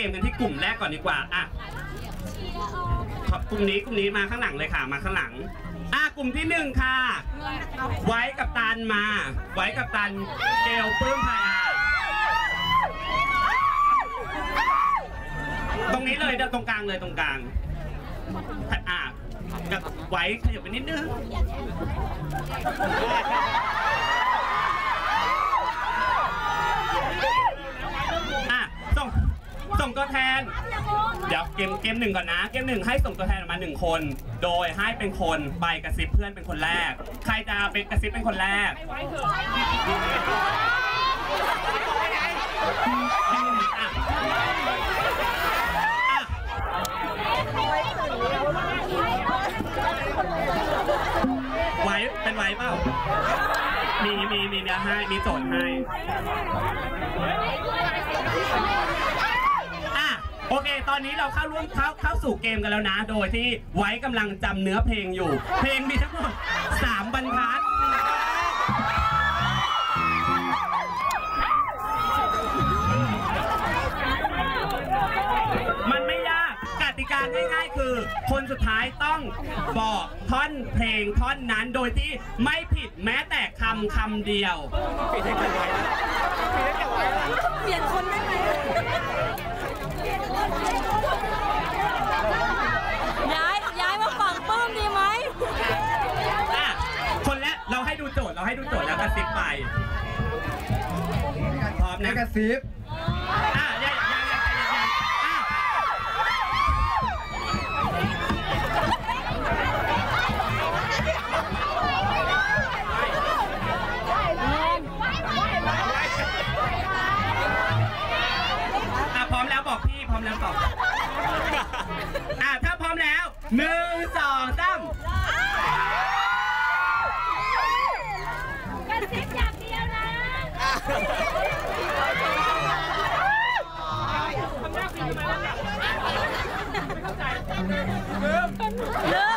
เกมกันที่กลุ่มแรกก่อนดีกว่าอะขอบกลุ่มนี้กลุ่มนี้มาข้างหลังเลยค่ะ มาข้างหลัง อะกลุ่มที่หนึ่งค่ะ ไว้กับตันมา ไว้กับตันเกลปลื้มพายาตรงนี้เลยเดี๋ยวตรงกลางเลยตรงกลางอะกับไว้ขยับไปนิดนึง อะส่งส่ งตัวแทน เดี๋ยวเกมเกมหนึ่งก่อนนะ เกมหนึ่งให้ส่งตัวแทนออกมาหนึ่งคน โดยให้เป็นคนไปกระซิบเพื่อนเป็นคนแรก ใครจะเป็นกระซิบเป็นคนแรกอืมอะอะไว้เป็นไว้เปล่า มีมีมีเนื้อให้ มีโจทย์ให้ ตอนนี้เราเข้าร่วมเข้าเข้าสู่เกมกันแล้วนะ โดยที่ไว้กำลังจำเนื้อเพลงอยู่ เพลงมีทั้งหมดสามบรรทัด มันไม่ยากกติกาง่ายๆ คือ คนสุดท้ายต้องบอกท่อนเพลงท่อนนั้นโดยที่ไม่ผิดแม้แต่คำคำเดียว เปลี่ยนคนได้ไหมย้ายย้ายมาฝั่งปื้มดีไหม อะคนแรกเราให้ดูโจทย์ เราให้ดูโจทย์แล้วกระซิบไป พร้อมนันะกกระซิบอะยังยังยังยังยังอะอะพร้อมแล้วบอกพี่ พร้อมแล้วบอกอะถ้าพร้อมแล้วหนึ่งสองสาม มั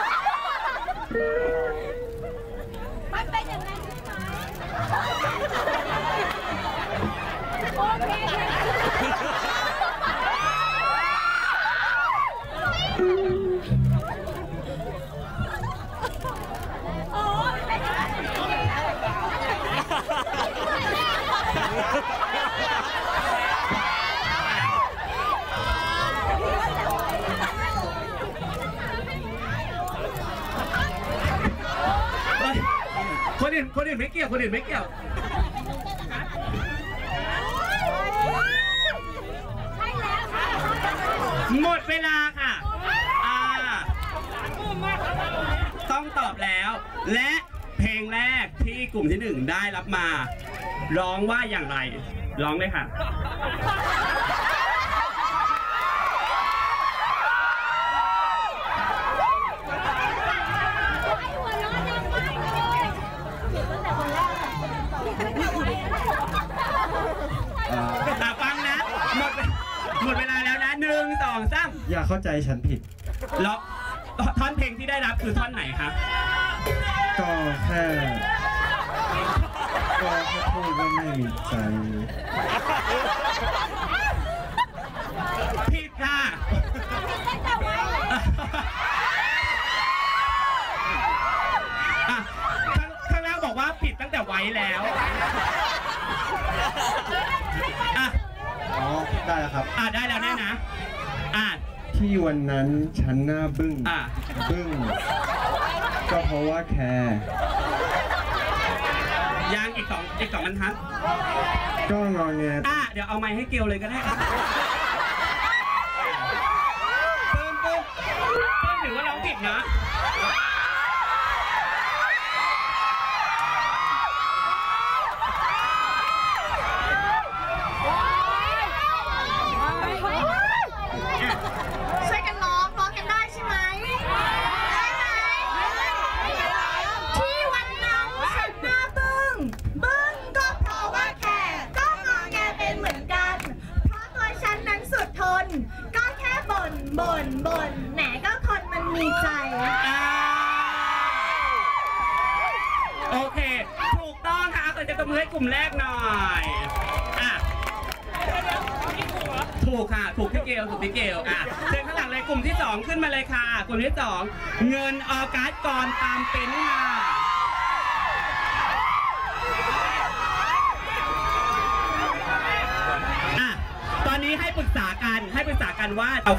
อื่นคนอื่นไม่เกี่ยวคนอื่นไม่เกี่ยวหมดเวลาค่ะ อ่า ต้องตอบแล้ว และเพลงแรกที่กลุ่มที่หนึ่งได้รับมา ร้องว่าอย่างไร ร้องเลยค่ะ องสามอย่าเข้าใจฉันผิด แล้วท่อนเพลงที่ได้รับคือท่อนไหนครับ ก็แค่ก็แค่พูดว่าไม่มีใจผิดค่ะตั้งแต่ไว้อะข้างข้างล่างบอกว่าผิดตั้งแต่ไว้แล้วอะอ๋อ ได้แล้วครับ อะได้ ที่วันนั้นฉันหน้าบึ้งอะ บึ้งก็เพราะว่าแคร์ยางอีกสองอีกสองบรรทัดก็งอแงอะเดี๋ยวเอาไม้ให้เกลเลยก็ได้ครับเพิ่มเพิ่มเพิ่มถือว่าร้องผิดนะ ช่วยกันร้องร้องกันได้ใช่ไหมได้ไหมที่วันนั้นฉันหน้าบึ้ง บึ้งก็เพราะว่าแค่ก็งอแงเป็นเหมือนกัน เพราะตัวฉันนั้นสุดทน ก็แค่ บ่นบ่นบ่นแหนก็คนมันมีใจ อ่าโอเค ถูกต้องค่ะขอจะตบมือให้กลุ่มแรกหน่อยอะถูกค่ะถูกที่เกลถูกที่เกลอะเชิญข้างหลังเลยกลุ่มที่สองขึ้นมาเลยค่ะ กลุ่มที่สองเงินออกัสก่อนตามเป็นค่ะอะตอนนี้ให้ปรึกษากันให้ปรึกษากันว่าเอา